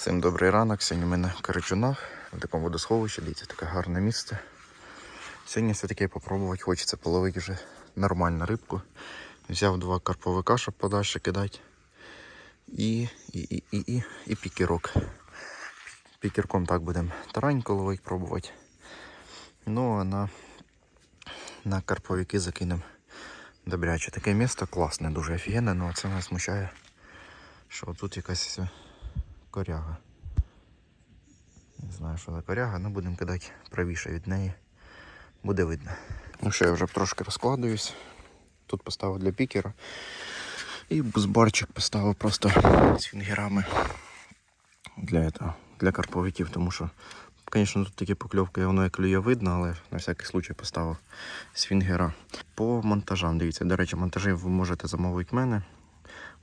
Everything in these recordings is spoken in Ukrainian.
Всім добрий ранок. Сьогодні ми на Карачунах, в такому водосховищі. Дивіться, таке гарне місце. Сьогодні все-таки попробувати хочеться половити вже нормальну рибку. Взяв два карповика, щоб подальше кидати. І, і, і, і, і, і пікерок. Пікерком так будемо тараньку ловити, пробувати. Ну а на, на карповики закинемо добряче. Таке місто класне, дуже офігенне, але це нас смущає, що тут якась коряга. Не знаю, що за коряга, але будемо кидати правіше від неї. Буде видно. Ну що, я вже трошки розкладуюсь. Тут поставив для пікера. І бузбарчик поставив просто з фінгерами для, этого, для карповиків, тому що, звісно, тут такі покльовки, воно як клює видно, але на всякий случай поставив з фінгера. По монтажам, дивіться, до речі, монтажі ви можете замовити в мене.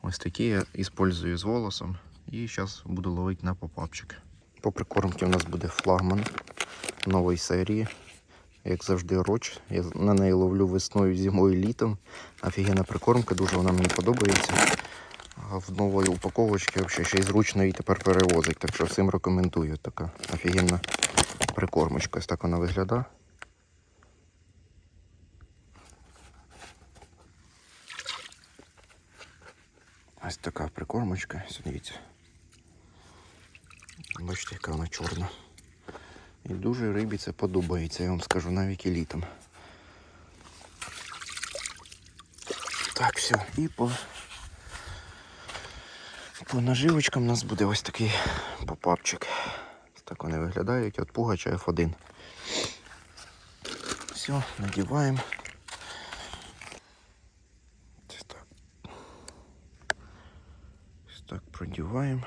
Ось такі я використовую з волосом. І зараз буду ловити на попапчик. По прикормці у нас буде флагман нової серії. Як завжди, роч. Я на неї ловлю весною, зимою, літом. Офігенна прикормка, дуже вона мені подобається. В нової упаковочці взагалі ще й зручно її тепер перевозить. Так що всім рекомендую. Така офігенна прикормочка. Ось так вона виглядає. Ось така прикормочка. Дивіться. Бачите, яка вона чорна. І дуже рибі це подобається, я вам скажу, навіть і літом. Так, все. І по, по наживочкам у нас буде ось такий попапчик. Так вони виглядають от пугача F1. Все, надіваємо. Ось так. Продіваємо.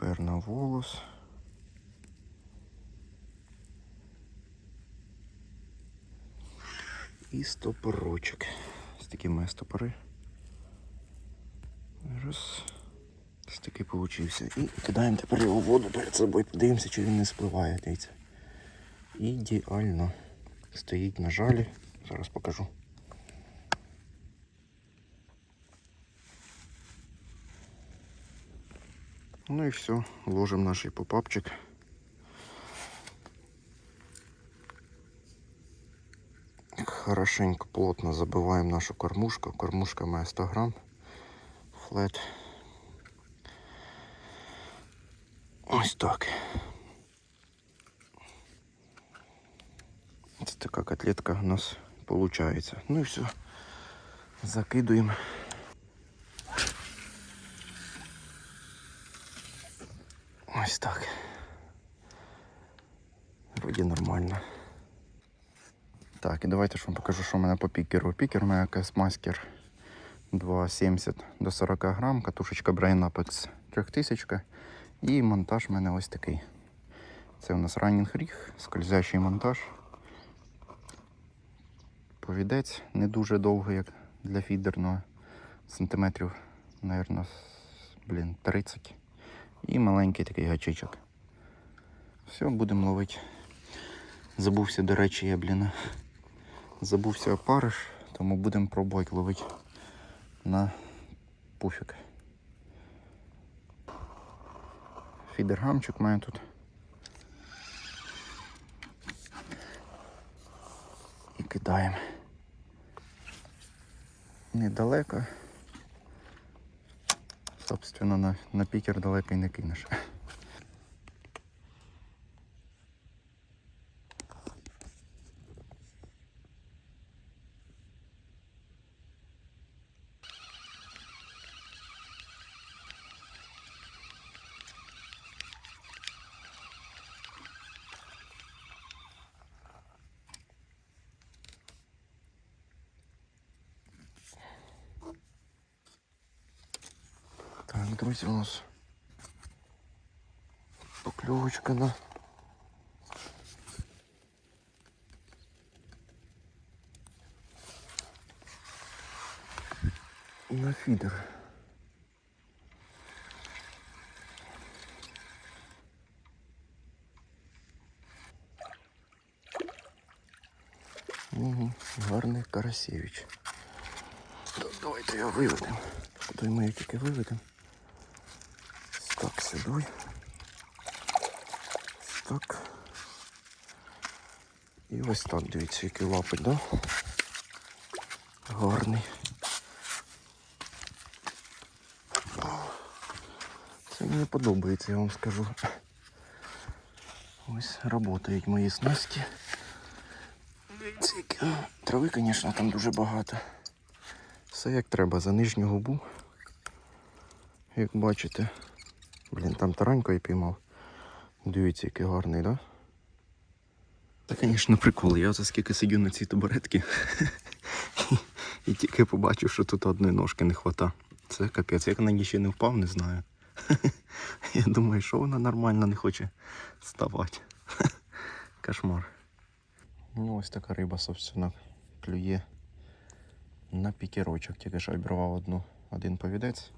Тепер на волос. І стопорочок. Ось такі мої стопори. Раз. Ось такий получився. І кидаємо тепер його в воду перед собою. Подивимося, чи він не спливає. Дивіться. Ідеально. Стоїть на жалі. Зараз покажу. Ну и все, ложим наш попапчик. Хорошенько, плотно забиваем нашу кормушку. Кормушка моя 100 грамм. Флет. Ось так. Це така котлетка у нас получается. Ну и все. Закидуємо. Ось так. Вроді нормально. Так, і давайте ж вам покажу, що в мене по пікеру. Пікер у мене якась мастер 2,70 до 40 грам, катушечка Brain Apex 3000 і монтаж в мене ось такий. Це у нас раннінг ріг, скользящий монтаж. Повідець не дуже довгий, як для фідерного. Сантиметрів, мабуть, блін, 30 і маленький такий гачичок. Все, будемо ловити. Забувся, до речі, я, блін, забувся опариш, тому будемо пробувати ловити на пуфік. Фідергамчик має тут. І кидаємо. Недалеко. Собственно, на, на пікер далеко і не кинеш. друзі, у нас покльовочка на на фідер. Угу, гарний Карасєвич. Так, давайте його виведемо. Куди ми його тільки виведемо. Так, сюди. Так. І ось так, дивіться, який лапик, да? Гарний. Це мені подобається, я вам скажу. Ось працюють мої снасті. Трави, звісно, там дуже багато. Все як треба, за нижню губу. Як бачите. Блін, там таранько і піймав. Дивіться, який гарний, да? Та, звісно, прикол. Я за скільки сидю на цій табуретці і тільки побачив, що тут одної ножки не хвата. Це капець. Як на ній ще не впав, не знаю. Я думаю, що вона нормально не хоче вставати. Кошмар. Ну, ось така риба, собственно, клює на пікерочок. Тільки що обірвав одну, один повідець.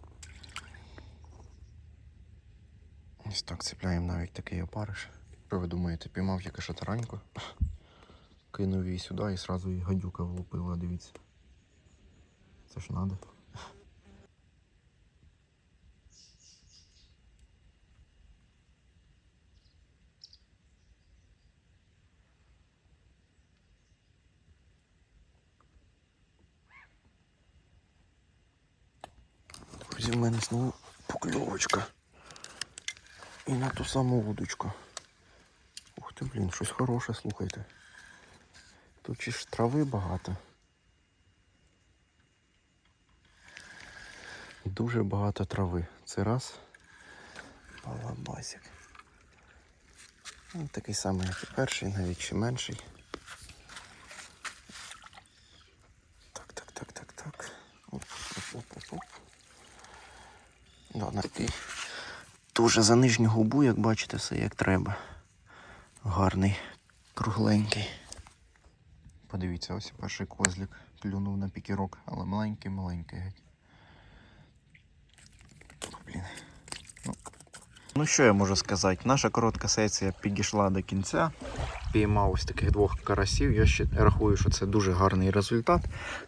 Ось так цепляємо навіть такий опариш. Що ви думаєте, піймав тільки що? Кинув її сюди і одразу її гадюка влупила, дивіться. Це ж надо. Друзі, в мене знову покльовочка. І на ту саму удочку. Ух ти, блін, щось хороше, слухайте. Тут чи ж трави багато. Дуже багато трави. Це раз. Балабасик. Ну, такий самий, як і перший, навіть ще менший. Так, так, так, так, так. Оп, оп, оп, оп. Да, на такий. Дуже за нижню губу, як бачите, все як треба. Гарний, кругленький. Подивіться, ось перший козлик плюнув на пікірок, але маленький-маленький геть. Блін. Ну. ну що я можу сказати? Наша коротка сесія підійшла до кінця. Піймав ось таких двох карасів. Я ще рахую, що це дуже гарний результат.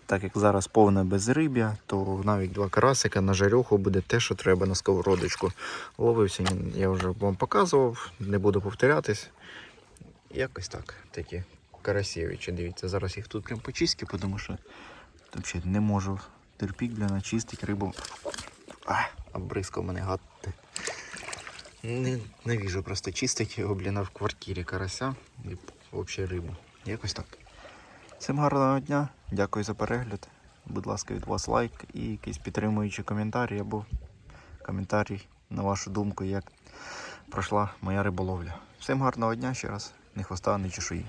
Так як зараз повне безриб'я, то навіть два карасика на жарюху буде те, що треба на сковородочку. Ловився, я вже вам показував, не буду повторятись. Якось так, такі карасєвичі. Дивіться, зараз їх тут прям почистю, тому що взагалі не можу терпіть, бля, начистить рибу. А, обрискав мене гад. Не, навіжу просто чистить його, блін, в квартирі карася і взагалі рибу. Якось так. Всім гарного дня, дякую за перегляд. Будь ласка, від вас лайк і якийсь підтримуючий коментарі або коментарій на вашу думку, як пройшла моя риболовля. Всім гарного дня ще раз, не хвоста, не чешуї.